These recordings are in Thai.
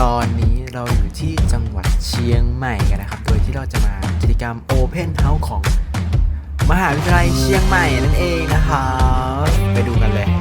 ตอนนี้เราอยู่ที่จังหวัดเชียงใหม่กันนะครับ โดยที่เราจะมากิจกรรม Open House ของ มหาวิทยาลัยเชียงใหม่นั่นเองนะครับ ไปดูกันเลย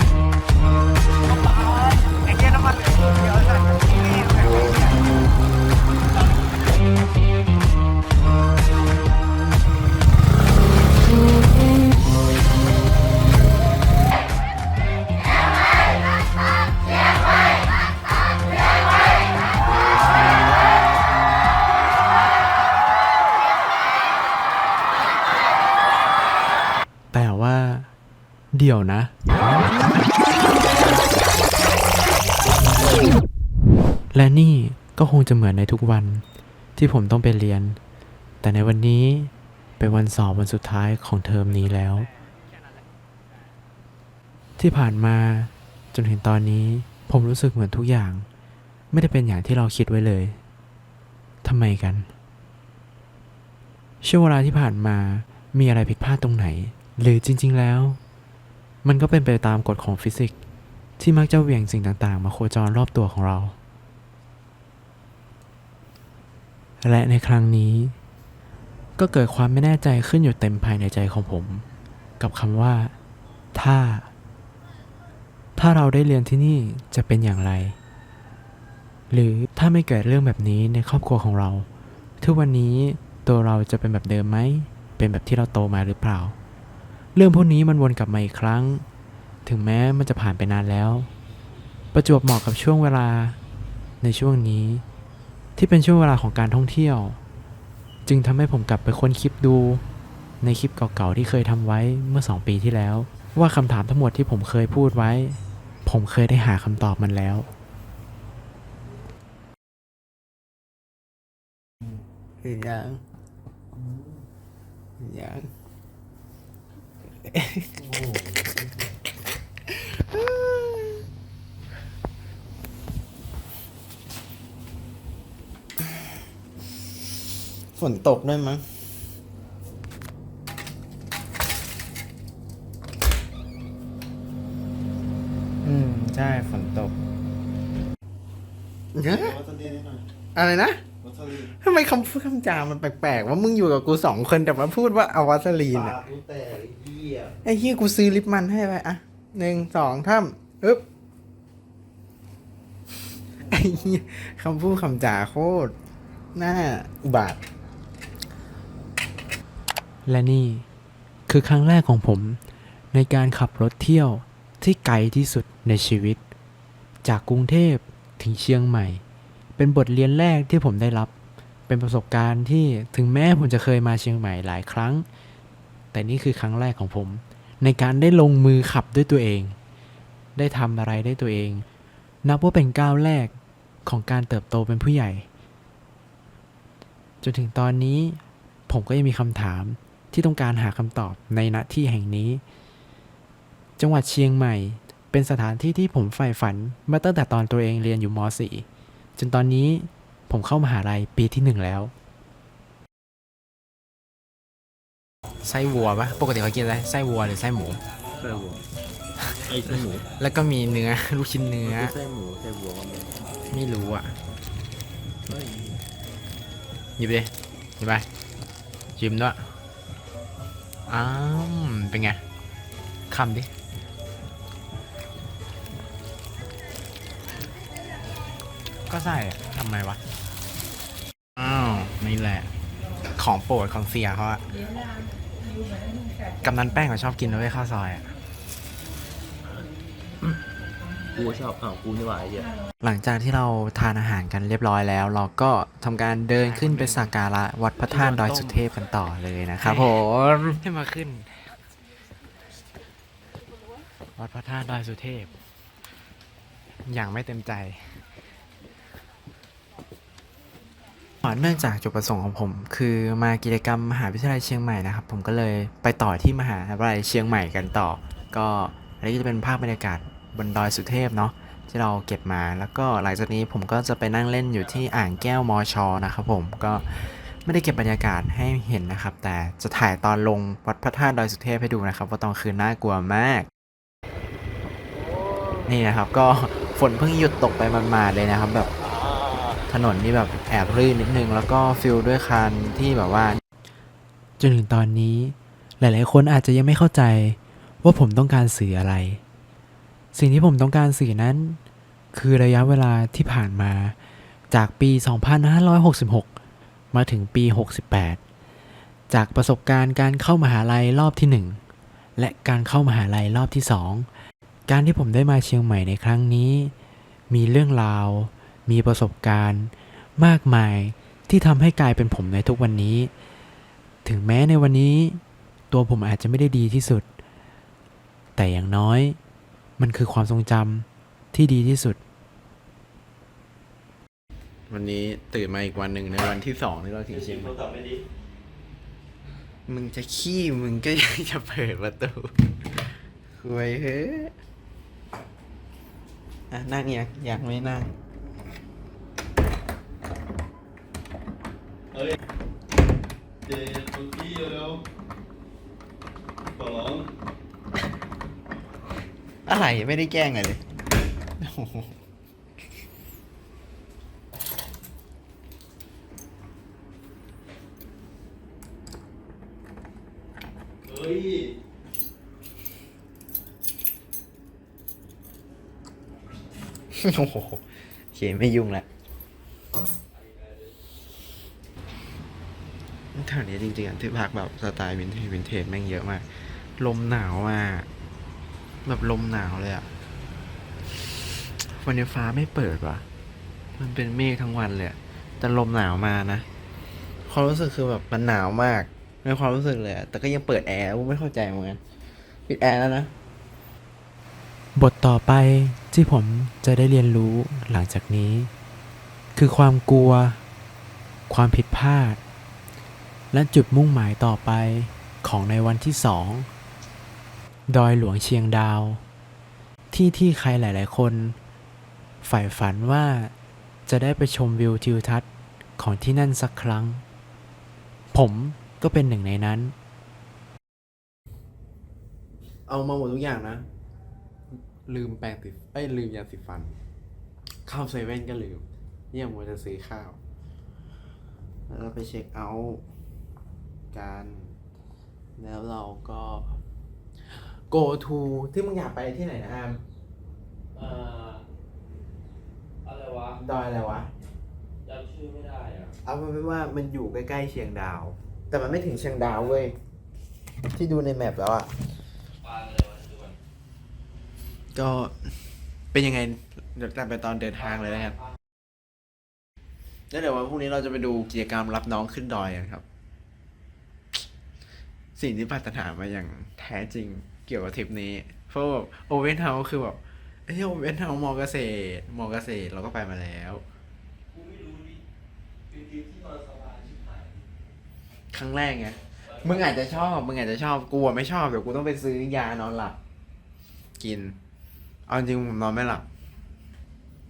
ดี๋ยวนะ และนี่ก็คงจะเหมือนในทุกวันที่ผมต้องไปเรียน แต่ในวันนี้เป็นวันสอบวันสุดท้ายของเทอมนี้แล้ว ที่ผ่านมาจนถึงตอนนี้ผมรู้สึกเหมือนทุกอย่าง ไม่ได้เป็นอย่างที่เราคิดไว้เลยทำไมกันช่วงเวลาที่ผ่านมามีอะไรผิดพลาดตรงไหน หรือจริง ๆ แล้ว มันก็เป็นไปตามกฎของฟิสิกส์ที่มักจะเหวี่ยงสิ่งต่างๆ มาโคจรรอบตัวของเรา และในครั้งนี้ ก็เกิดความไม่แน่ใจขึ้นอยู่เต็มภายในใจของผม กับคำว่า ถ้า ถ้าเราได้เรียนที่นี่จะเป็นอย่างไร หรือถ้าไม่เกิดเรื่องแบบนี้ในครอบครัวของเรา ทุกวันนี้ตัวเราจะเป็นแบบเดิมไหม เป็นแบบที่เราโตมาหรือเปล่า เรื่องพวกนี้มันวนกลับมาอีกครั้ง ถึงแม้มันจะผ่านไปนานแล้ว ประจวบเหมาะกับช่วงเวลาในช่วงนี้ ที่เป็นช่วงเวลาของการท่องเที่ยว จึงทำให้ผมกลับไปค้นคลิปดู ในคลิปเก่าๆที่เคยทำไว้เมื่อ 2 ปีที่แล้ว ว่าคำถามทั้งหมดที่ผมเคยพูดไว้ ผมเคยได้หาคำตอบมันแล้วยังยัง ฝนตกด้วยมั้งอืม ใช่ ฝนตกเยอะวัตถุดิบนิดหน่อยอะไรนะวัตถุดิบทำไมคำพูดคำจามันแปลกๆ ว่ามึงอยู่กับกูสองคนแต่มาพูดว่าเอาวัสลีนปาอะกกูแตกไอ้เหี้ย ไอ้เฮียกูซื้อลิปมันให้ไปอะหนึ่งสองท่ามอึ๊บไอ้เฮียคำพูดคำจาโคตรน่าอุบาท และนี่คือครั้งแรกของผม ในการขับรถเที่ยวที่ไกลที่สุดในชีวิต จากกรุงเทพถึงเชียงใหม่ เป็นบทเรียนแรกที่ผมได้รับ เป็นประสบการณ์ที่ถึงแม้ผมจะเคยมาเชียงใหม่หลายครั้ง แต่นี่คือครั้งแรกของผม ในการได้ลงมือขับด้วยตัวเอง ได้ทำอะไรได้ตัวเอง นับว่าเป็นก้าวแรกของการเติบโตเป็นผู้ใหญ่ จนถึงตอนนี้ผมก็ยังมีคำถามที่ต้องการหาคำตอบในณที่แห่งนี้ จังหวัดเชียงใหม่เป็นสถานที่ที่ผมใฝ่ฝันมาตั้งแต่ตอนตัวเองเรียนอยู่ม .4 จนตอนนี้ผมเข้ามหาลัยปีที่หนึ่งแล้ว ไส้วัวปะปกติเขากินอะไรไส้วัวหรือไส้หมู ไส้วัวไอ้ไส้หมูแล้วก็มีเนื้อ ลูกชิ้นเนื้อ ไส้หมูไส้วัวมันเป็นไม่รู้อะเฮ้ยหยิบดิหยิบไปชิมด้วยอ้าวเป็นไงคำดิก็ใส่อะทำไมวะ อ้าว นี่แหละ ของโปรดของเสียเขาอะ กำนันแป้งเขาชอบกินด้วยข้าวซอยอะกูชอบอ้าวกูนี่หว่าไอ้เหี้ยหลังจากที่เราทานอาหารกันเรียบร้อยแล้ว เราก็ทำการเดินขึ้นไปสักการะวัดพระธาตุดอยสุเทพกันต่อเลยนะครับผมให้มาขึ้น วัดพระธาตุดอยสุเทพ อย่างไม่เต็มใจ เนื่องจากจุดประสงค์ของผม คือมากิจกรรมมหาวิทยาลัยเชียงใหม่นะครับ ผมก็เลยไปต่อที่มหาวิทยาลัยเชียงใหม่กันต่อ ก็อันนี้จะเป็นภาพบรรยากาศบนดอยสุเทพเนาะที่เราเก็บมาแล้วก็หลังจากนี้ผมก็จะไปนั่งเล่นอยู่ที่อ่างแก้วมอชอนะครับผมก็ไม่ได้เก็บบรรยากาศให้เห็นนะครับ แต่จะถ่ายตอนลงวัดพระธาตุดอยสุเทพให้ดูนะครับ ว่าตอนคืนน่ากลัวมาก นี่นะครับก็ฝนเพิ่งหยุดตกไปมาๆเลยนะครับแบบ ถนนนี่แบบแอบลื่นนิดนึง แล้วก็ฟิลด้วยคันที่แบบว่า จนถึงตอนนี้ หลาย ๆ คนอาจจะยังไม่เข้าใจว่าผมต้องการสื่ออะไร สิ่งที่ผมต้องการสื่อนั้น คือระยะเวลาที่ผ่านมาจากปี 2566 มาถึงปี 68 จากประสบการณ์การเข้ามหาลัยรอบที่ 1 และการเข้ามหาลัยรอบที่ 2 การที่ผมได้มาเชียงใหม่ในครั้งนี้ มีเรื่องราว มีประสบการณ์ มากมายที่ทำให้กลายเป็นผมในทุกวันนี้ ถึงแม้ในวันนี้ ตัวผมอาจจะไม่ได้ดีที่สุด แต่อย่างน้อย มันคือความทรงจำที่ดีที่สุด วันนี้ตื่นมาอีกวันหนึ่งในวันที่สองที่เราถึงเชียงใหม่มึงจะขี้มึงก็ยังจะเปิดประตูคุยเฮ้อะนั่งอยากอยากไม่นั่ง เจตุกี้เร็วๆขอร้องอะไรไม่ได้แกล้งอะเลยโอ้โหเฮ้ยโอ้โหโอเคไม่ยุ่งละ แถวนี้จริงๆอะที่พักแบบสไตล์วินเทจวินเทจแม่งเยอะมาก ลมหนาวมากแบบลมหนาวเลยอะวันนี้ฟ้าไม่เปิดวะมันเป็นเมฆทั้งวันเลยแต่ลมหนาวมานะความรู้สึกคือแบบมันหนาวมากในความรู้สึกเลยแต่ก็ยังเปิดแอร์ไม่เข้าใจเหมือนกันปิดแอร์แล้วนะ บทต่อไปที่ผมจะได้เรียนรู้หลังจากนี้ คือความกลัว ความผิดพลาด และจุดมุ่งหมายต่อไปของในวันที่สองดอยหลวงเชียงดาว ที่ที่ใครหลาย ๆ คน ใฝ่ฝันว่าจะได้ไปชมวิวทิวทัศน์ของที่นั่นสักครั้ง ผมก็เป็นหนึ่งในนั้น เอามาหมดทุกอย่างนะ ลืมแปรงสีเอ้ยลืมยาสีฟันเข้าเซเว่นก็ลืม เนี่ยมัวจะซื้อข้าว แล้วเราไปเช็คเอาท์ กัน แล้วเราก็ go to ที่มึงอยากไปที่ไหนนะอามเอ่ออะไรวะดอยอะไรวะจำชื่อไม่ได้อะเอาเป็นว่ามันอยู่ใกล้ๆเชียงดาว แต่มันไม่ถึงเชียงดาวเว้ยที่ดูในแมปแล้วอะปานอะไรวะดูก่อนก็เป็นยังไงเดี๋ยวกลับไปตอนเดินทางเลยนะครับแล้วเดี๋ยววันพรุ่งนี้เราจะไปดูกิจกรรมรับน้องขึ้นดอยกันครับ สิ่งที่ปรารถนามาอย่างแท้จริงเกี่ยวกับทริปนี้ เพราะแบบโอเวนเฮาคือแบบไอ้โอเวนเฮามอเกษตรมอเกษตรเราก็ไปมาแล้วครั้งแรกไงมึงอาจจะชอบมึงอาจจะชอบกูไม่ชอบเดี๋ยวกูต้องไปซื้อยานอนหลับกิน เอาจริงผมนอนไม่หลับ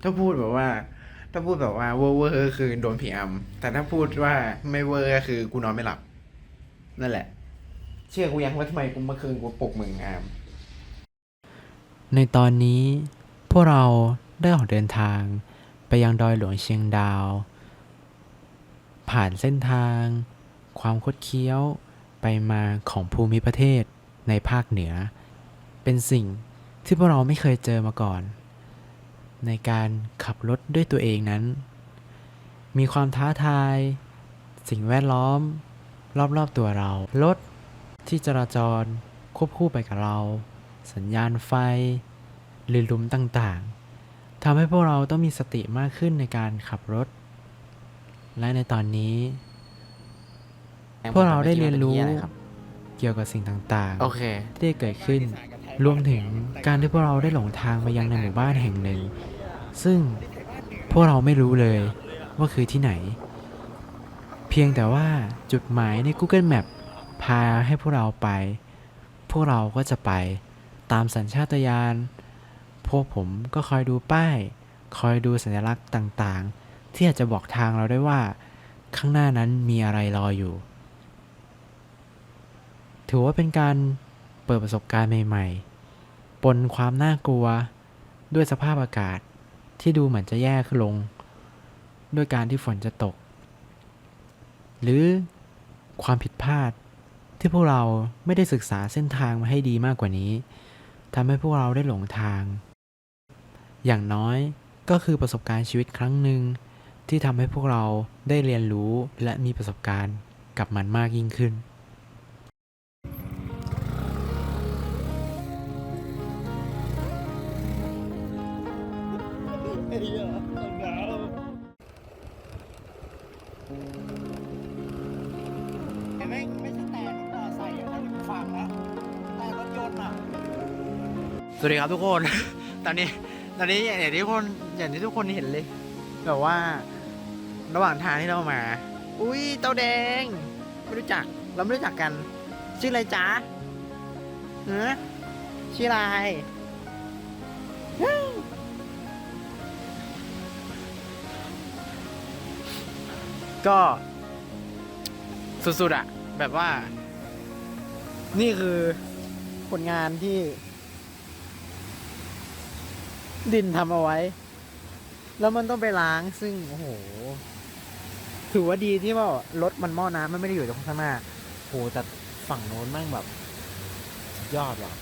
ถ้าพูดแบบว่า ถ้าพูดแบบว่าเวอร์เวอร์คือโดนผีอำแต่ถ้าพูดว่าไม่เวอร์ก็คือกูนอนไม่หลับ นั่นแหละ ชื่อกูยังว่าทำไมกูเมื่อคืนกูปลุกมึงอาม ในตอนนี้ พวกเราได้ออกเดินทางไปยังดอยหลวงเชียงดาว ผ่านเส้นทาง ความคดเคี้ยวไปมาของภูมิประเทศในภาคเหนือ เป็นสิ่งที่พวกเราไม่เคยเจอมาก่อน ในการขับรถด้วยตัวเองนั้น มีความท้าทาย สิ่งแวดล้อม รอบๆตัวเรารถ ที่จราจรควบคู่ไปกับเรา สัญญาณไฟ หรือหลุมต่างๆทำให้พวกเราต้องมีสติมากขึ้นในการขับรถ และในตอนนี้ พวกเราได้เรียนรู้เกี่ยวกับสิ่งต่างๆ โอเค ที่ได้เกิดขึ้น รวมถึงการที่พวกเราได้หลงทางมายังในหมู่บ้านแห่งหนึ่ง ซึ่งพวกเราไม่รู้เลยว่าคือที่ไหน เพียงแต่ว่าจุดหมายใน Google Map พาให้พวกเราไป พวกเราก็จะไปตามสัญชาตญาณ พวกผมก็คอยดูป้าย คอยดูสัญลักษณ์ต่างๆ ที่อาจจะบอกทางเราได้ว่า ข้างหน้านั้นมีอะไรรออยู่ ถือว่าเป็นการเปิดประสบการณ์ใหม่ๆ ปนความน่ากลัว ด้วยสภาพอากาศที่ดูเหมือนจะแย่ขึ้นลง ด้วยการที่ฝนจะตก หรือความผิดพลาด ที่พวกเราไม่ได้ศึกษาเส้นทางมาให้ดีมากกว่านี้ทำให้พวกเราได้หลงทาง อย่างน้อยก็คือประสบการณ์ชีวิตครั้งหนึ่งที่ทำให้พวกเราได้เรียนรู้และมีประสบการณ์กับมันมากยิ่งขึ้น วัสดีครับทุกคน ตอนนี้ ตอนนี้อย่างที่ทุกคนอย่างที่ทุกคนเห็นเลย แบบว่า ระหว่างทางที่เรามา อุ้ยเต้าแดง ไม่รู้จัก เราไม่รู้จักกัน ชื่ออะไรจ๊ะเนอชื่ออะไล่ก็ สุดๆอะแบบว่า นี่คือผลงานที่ ดินทำเอาไว้ แล้วมันต้องไปล้างซึ่งโอ้โห ถือว่าดีที่ว่ารถมันหม้อน้ำมันไม่ได้อยู่ตรงข้างหน้าโหแต่ฝั่งโน้นแม่งแบบสุดยอดว่ะ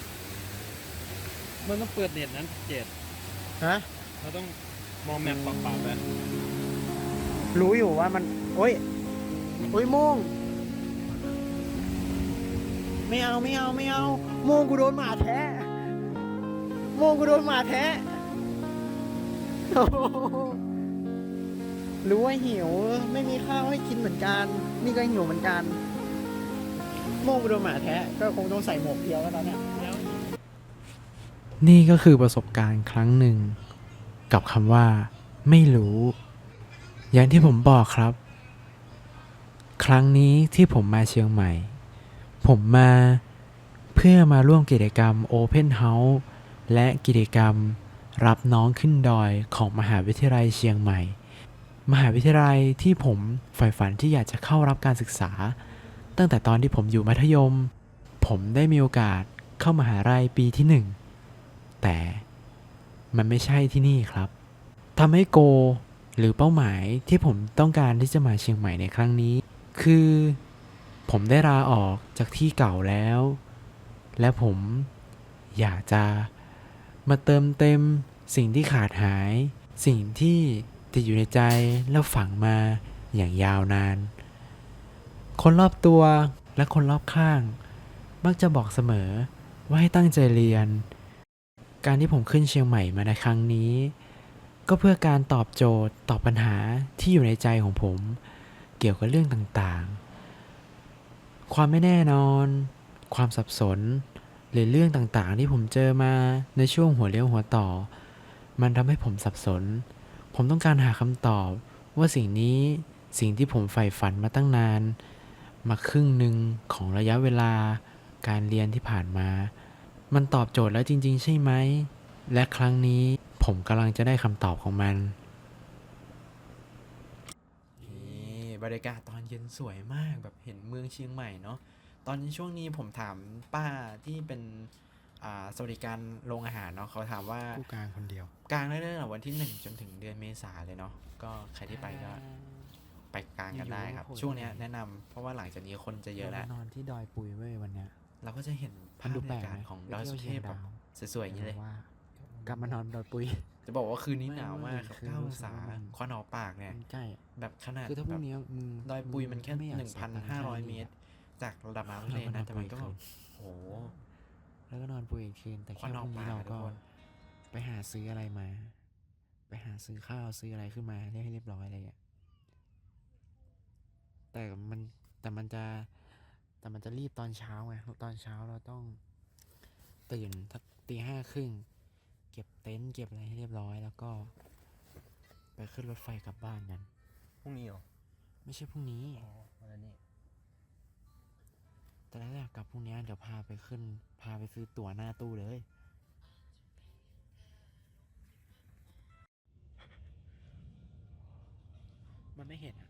มันต้องเปิดเน็ตนั้นเจ็ดฮะ เราต้องมองแมปปรับๆแล้วรู้อยู่ว่ามัน โอ้ย โอ้ยโมง ไม่เอาไม่เอาไม่เอาโมงกูโดนหมาแท้โมงกูโดนหมาแท้โอ้โห รู้ว่าหิว ไม่มีข้าวให้กินเหมือนกัน นี่ก็หิวเหมือนกันโมงกูโดนหมาแท้ก็คงต้องใส่หมวกเดียวแล้วตอนเนี้ยนี่ก็คือประสบการณ์ครั้งหนึ่ง กับคำว่า ไม่รู้ อย่างที่ผมบอกครับ ครั้งนี้ที่ผมมาเชียงใหม่ ผมมาเพื่อมาร่วมกิจกรรม Open House และกิจกรรม รับน้องขึ้นดอยของมหาวิทยาลัยเชียงใหม่ มหาวิทยาลัยที่ผมใฝ่ฝันที่อยากจะเข้ารับการศึกษา ตั้งแต่ตอนที่ผมอยู่มัธยม ผมได้มีโอกาสเข้ามหาลัยปีที่หนึ่งแต่มันไม่ใช่ที่นี่ครับทำให้โกหรือเป้าหมายที่ผมต้องการที่จะมาเชียงใหม่ในครั้งนี้ คือ ผมได้ลาออกจากที่เก่าแล้ว และผมอยากจะ มาเติมเต็ม สิ่งที่ขาดหาย สิ่งที่ติดอยู่ในใจแล้วฝังมาอย่างยาวนาน คนรอบตัวและคนรอบข้าง มักจะบอกเสมอว่าให้ตั้งใจเรียน การที่ผมขึ้นเชียงใหม่มาในครั้งนี้ ก็เพื่อการตอบโจทย์ตอบปัญหาที่อยู่ในใจของผม เกี่ยวกับเรื่องต่างๆ ความไม่แน่นอน ความสับสน หรือเรื่องต่างๆ ที่ผมเจอมาในช่วงหัวเลี้ยวหัวต่อ มันทำให้ผมสับสน ผมต้องการหาคำตอบ ว่าสิ่งนี้สิ่งที่ผมใฝ่ฝันมาตั้งนาน มาครึ่งหนึ่งของระยะเวลา การเรียนที่ผ่านมา มันตอบโจทย์แล้วจริง ๆ ใช่ไหม และครั้งนี้ผมกำลังจะได้คำตอบของมันนี่บรรยากาศตอนเย็นสวยมากแบบเห็นเมืองเชียงใหม่เนาะ ตอนช่วงนี้ผมถามป้าที่เป็นอ่าสวัสดิการโรงอาหารเนาะเขาถามว่าผู้กลางคนเดียว กลางได้ตั้งแต่วันที่หนึ่งจนถึงเดือนเมษาเลยเนาะก็ใครที่ไปก็ไปกลางกันได้ครับอยู่ๆก็โผล่ช่วงเนี้ยแนะนำเพราะว่าหลังจากนี้คนจะเยอะแล้วนอนที่ดอยปุยเว้ยวันเนี้ยเราก็จะเห็นภาพบรรยากาศของดอยสุเทพแบบสวยๆอย่างนี้เลยว่ากลับมานอนดอยปุย จะบอกว่าคืนนี้หนาวมากครับไม่เก้าคือองศารู้สึกว่ามันควันออกปากเนี่ยมันใกล้อะแบบขนาดคือถ้าพแบรุ่บงนี้มึงดอยปุยมันแค่ไอยากหนึ่งพันเสียตัค์ห้าร้อยค่เมตระ จากระดับน้ำทะเลนะ แต่มันก็แบบโห แล้วก็นอนปุยอีกคืนแต่ควัแค่นพออกรุ่งนี้ปากเราอะทุก็กคนไปหาซื้ออะไรมา ไปหาซื้อข้าวซื้ออะไรขึ้นมาเรียกให้เรียบร้อยอะไรอย่างเงี้ยแต่มันแต่มันจะแต่มันจะรีบตอนเช้าไงตอนเช้าเราต้องตื่นทักตีห้าครึ่งเก็บเต็นท์เก็บอะไรให้เรียบร้อย แล้วก็ ไปขึ้นรถไฟกลับบ้านกันพรุ่งนี้เหรอ ไม่ใช่พรุ่งนี้อ๋อวันนี้ แต่ถ้าอยากกลับพรุ่งนี้เดี๋ยวพาไปขึ้น พาไปซื้อตั๋วหน้าตู้เลย มันไม่เห็นอะ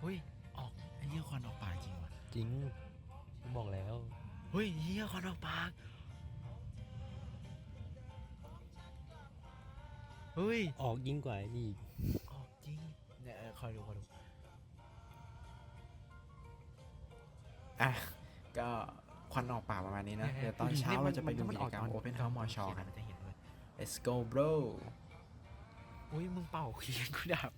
เฮ้ย ออกไอ้เหี้ยควันออกปากจริงวะจริงบอกแล้ว เฮ้ยเหี้ยควันออกปาก เฮ้ย ออกยิ่งกว่านี่ออกจริงเนี่ยเออคอยดูคอยดู อะก็ควันออกปากประมาณนี้นะ เดี๋ยวตอนเช้าเราจะไปดูกิจกรรม Open House มอชอกัน จะเห็นเลย Let's go bro อุ้ยมึงเป่าเคียนกูดับ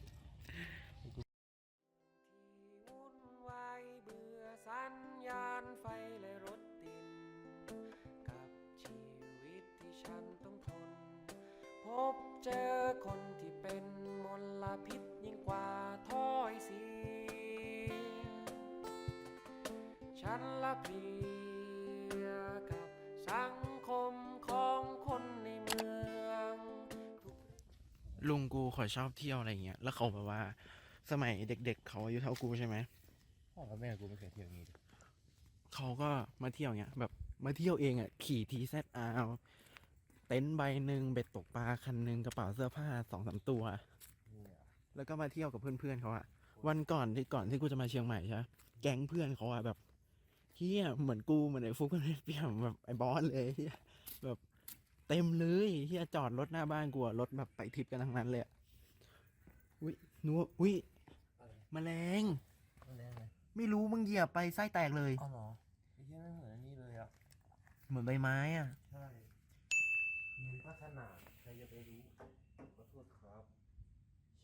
ชอบเที่ยวอะไรเงี้ย แล้วเขาแบบว่า สมัยเด็ก ๆ เขาอายุเท่ากูใช่ไหมพ่อกับแม่กูไม่เคยเที่ยวอย่างนี้เขาก็มาเที่ยวเงี้ย แบบมาเที่ยวเองอะ ขี่ทีแซดอาเต็นท์ใบหนึ่งเบ็ดตกปลาคันหนึ่งกระเป๋าเสื้อผ้าสองสามตัวแล้วก็มาเที่ยวกับเพื่อนๆเขาอะวันก่อนที่ก่อนที่กูจะมาเชียงใหม่ใช่ปะแก๊งเพื่อนเขาอะแบบเฮียเหมือนกูเหมือนไอ้ฟุกกับไอ้เปียมแบบไอ้บอสเลยเฮียแบบเต็มเลยเฮียจอดรถหน้าบ้านกูอะรถแบบไปทริปกันทั้งนั้นเลยอะ อุ้ยนัวอุ้ยแมลงแน่เลยไม่รู้มึงเหยียบไปไส้แตกเลย อ๋อเหรอไอ้เหี้ยนั่นเหมือนอันนี่เลยอะ เหมือนใบไม้อะใช่เรียนพัฒนาใครจะไปรู้ ขอโทษครับ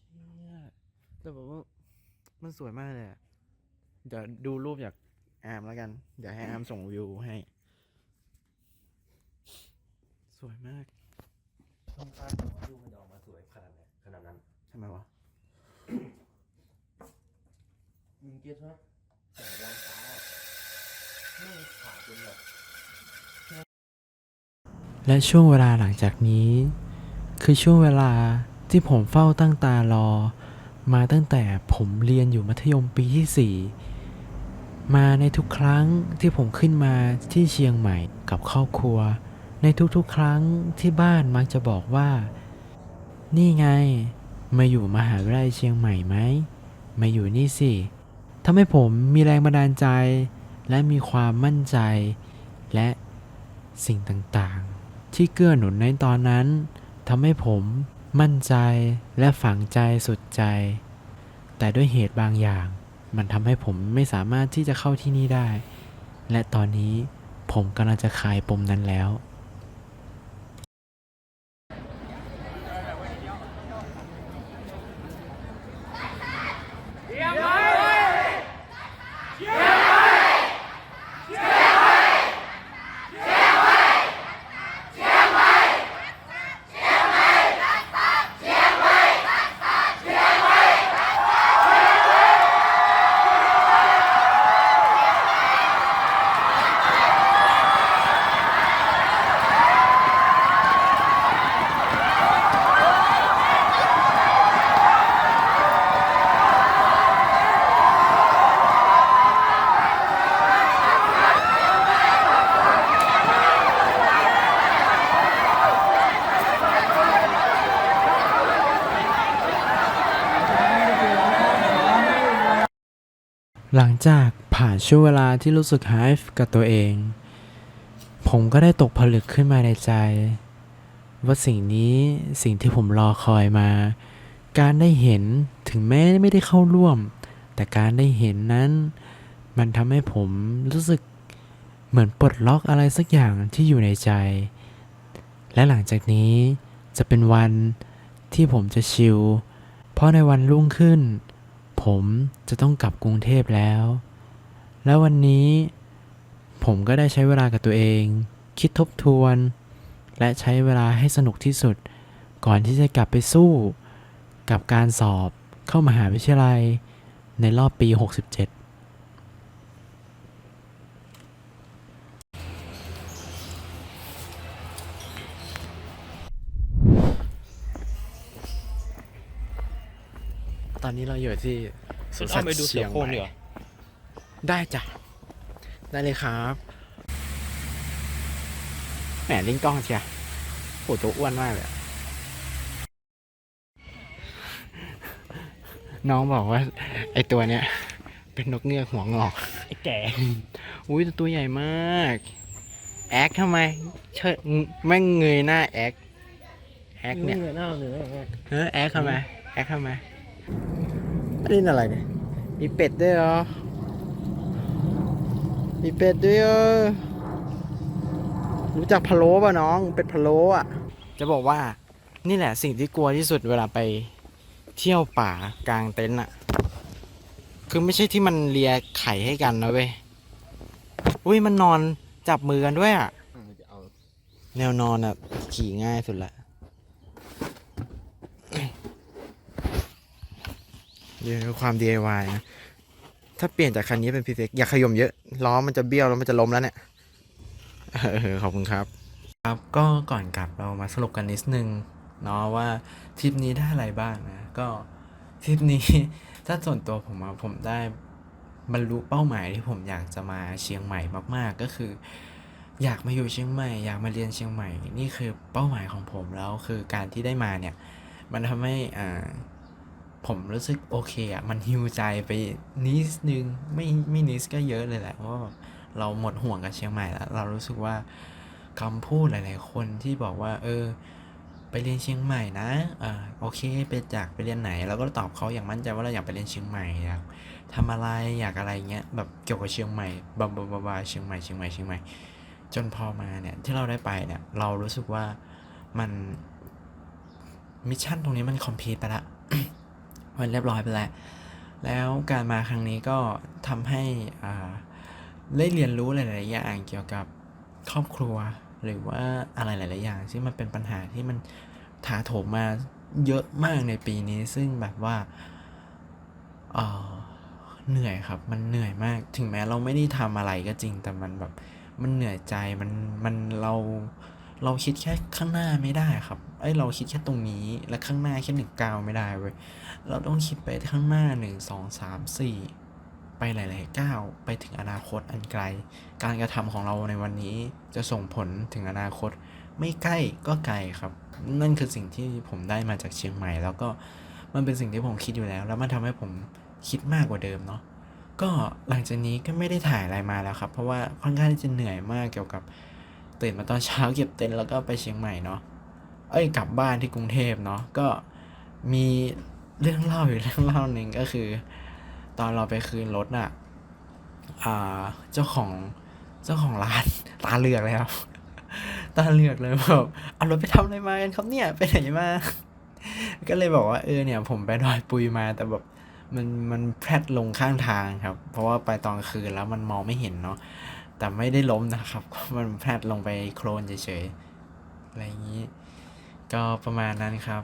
เชี่ยแต่แบบว่ามันสวยมากเลยอะเดี๋ยวดูรูปจากอามแล้วกัน เดี๋ยวให้อามส่งวิวให้ สวยมาก ต้องคาดว่ารูปมันจะออกมาสวยขนาดไหนขนาดนั้น ทำไมวะ มึง เก็ตไหมแสงวันฟ้าไม่ขาดจนแบบและช่วงเวลาหลังจากนี้ คือช่วงเวลาที่ผมเฝ้าตั้งตารอ มาตั้งแต่ผมเรียนอยู่มัธยมปีที่ 4 มาในทุกครั้งที่ผมขึ้นมาที่เชียงใหม่กับครอบครัว ในทุกๆ ครั้งที่บ้านมักจะบอกว่า นี่ไง มาอยู่มหาวิทยาลัยเชียงใหม่ไหมมาอยู่นี่สิ ทำให้ผมมีแรงบันดาลใจ และมีความมั่นใจ และสิ่งต่างๆ ที่เกื้อหนุนในตอนนั้นทำให้ผมมั่นใจและฝังใจสุดใจ แต่ด้วยเหตุบางอย่าง มันทำให้ผมไม่สามารถที่จะเข้าที่นี่ได้ และตอนนี้ผมกำลังจะคลายปมนั้นแล้ว จากผ่านช่วงเวลาที่รู้สึกหายกับตัวเอง ผมก็ได้ตกผลึกขึ้นมาในใจ ว่าสิ่งนี้สิ่งที่ผมรอคอยมา การได้เห็นถึงแม้ไม่ได้เข้าร่วม แต่การได้เห็นนั้น มันทำให้ผมรู้สึกเหมือนปลดล็อกอะไรสักอย่างที่อยู่ในใจ และหลังจากนี้จะเป็นวันที่ผมจะชิลเพราะในวันรุ่งขึ้น ผมจะต้องกลับกรุงเทพแล้ว แล้ววันนี้ ผมก็ได้ใช้เวลากับตัวเอง คิดทบทวน และใช้เวลาให้สนุกที่สุด ก่อนที่จะกลับไปสู้ กับการสอบเข้ามหาวิทยาลัย ในรอบปี 67 ตอนนี้เราอยู่ที่สวนสัตว์เชียงใหม่ได้จ้ะ ได้เลยครับแหมลิงกล้องเชียโหตัวอ้วนมากเลยอะน้องบอกว่า ไอตัวเนี้ย เป็นนกเงือกหัวงอกไอ้แก่อุ้ยแต่ตัวใหญ่มาก แอคทำไม เชิดแม่งเงยหน้าแอคแอคเนี่ยหน้าเหนือไงเออแอคทำไมแอคทำไม อันนี้อะไรเนี่ย มีเป็ดด้วยเหรอ มีเป็ดด้วยเออรู้จักพะโล้ป่ะน้อง เป็ดพะโล้อะ จะบอกว่านี่แหละสิ่งที่กลัวที่สุดเวลาไปเที่ยวป่ากลางเต็นท์อะ คือไม่ใช่ที่มันเลียไข่ให้กันนะเว้ย อุ้ยมันนอนจับมือกันด้วยอะจะเอาแนวนอนอะ ขี่ง่ายสุดละ เดี๋ยวความ DIY นะ ถ้าเปลี่ยนจากคันนี้เป็น PCX อย่าขยมเยอะ ล้อมันจะเบี้ยวแล้วมันจะล้มแล้วเนี่ยเออขอบคุณครับ ครับ ก็ก่อนกลับเรามาสรุปกันนิดนึงเนาะว่าทริปนี้ได้อะไรบ้างนะ ก็ทริปนี้ถ้าส่วนตัวผมอะผมได้บรรลุเป้าหมายที่ผมอยากจะมาเชียงใหม่มาก ๆ ก็คือ อยากมาอยู่เชียงใหม่ อยากมาเรียนเชียงใหม่ นี่คือเป้าหมายของผมแล้วคือการที่ได้มาเนี่ย มันทำให้อ่า ผมรู้สึกโอเคอะ มันฮิวใจไปนิดนึง ไม่ไม่นิดก็เยอะเลยแหละ เพราะว่าเราหมดห่วงกับเชียงใหม่แล้ว เรารู้สึกว่าคำพูดหลาย ๆ คนที่บอกว่า เออ ไปเรียนเชียงใหม่นะอ่าโอเค ไปจากไปเรียนไหน เราก็ตอบเขาอย่างมั่นใจว่าเราอยากไปเรียนเชียงใหม่อยากทำอะไรอยากอะไรเงี้ย แบบเกี่ยวกับเชียงใหม่บาบาบาบาเชียงใหม่เชียงใหม่เชียงใหม่ จนพอมาเนี่ยที่เราได้ไปเนี่ย เรารู้สึกว่ามันมิชชั่นตรงนี้มันคอมพลีทไปละ มันเรียบร้อยไปแล้ว แล้วการมาครั้งนี้ก็ทำให้อ่าได้เรียนรู้หลาย ๆ อย่างเกี่ยวกับครอบครัว หรือว่าอะไรหลาย ๆ อย่างที่มันเป็นปัญหาที่มันถาโถมมาเยอะมากในปีนี้ ซึ่งแบบว่าเออเหนื่อยครับ มันเหนื่อยมาก ถึงแม้เราไม่ได้ทำอะไรก็จริง แต่มันแบบ มันเหนื่อยใจ มัน มันเรา เราคิดแค่ข้างหน้าไม่ได้ครับไอเราคิดแค่ตรงนี้และข้างหน้าแค่หนึ่งก้าวไม่ได้เว้ยเราต้องคิดไปข้างหน้าหนึ่งสองสามสี่ไปหลายๆก้าวไปถึงอนาคตอันไกล การกระทำของเราในวันนี้จะส่งผลถึงอนาคต ไม่ใกล้ก็ไกลครับ นั่นคือสิ่งที่ผมได้มาจากเชียงใหม่ แล้วก็มันเป็นสิ่งที่ผมคิดอยู่แล้ว แล้วมันทำให้ผมคิดมากกว่าเดิมเนาะก็หลังจากนี้ก็ไม่ได้ถ่ายอะไรมาแล้วครับ เพราะว่าค่อนข้างที่จะเหนื่อยมากเกี่ยวกับ ตื่นมาตอนเช้าเก็บเต็นท์แล้วก็ไปเชียงใหม่เนาะเอ้ยกลับบ้านที่กรุงเทพเนาะก็มีเรื่องเล่าอยู่เรื่องเล่าหนึ่งก็คือ ตอนเราไปคืนรถน่ะอ่าเจ้าของเจ้าของร้านตาเหลือกเลยครับตาเหลือกเลยแบบเอารถไปทำอะไรมากันครับเนี่ยไปไหนมาก็เลยบอกว่าเออเนี่ย ผมไปดอยปุยมาแต่แบบมันมันแพรดลงข้างทางครับ เพราะว่าไปตอนคืนแล้วมันมองไม่เห็นเนาะ แต่ไม่ได้ล้มนะครับ มันแพรดลงไปโคลนเฉยๆ อะไรอย่างนี้ ก็ประมาณนั้นครับ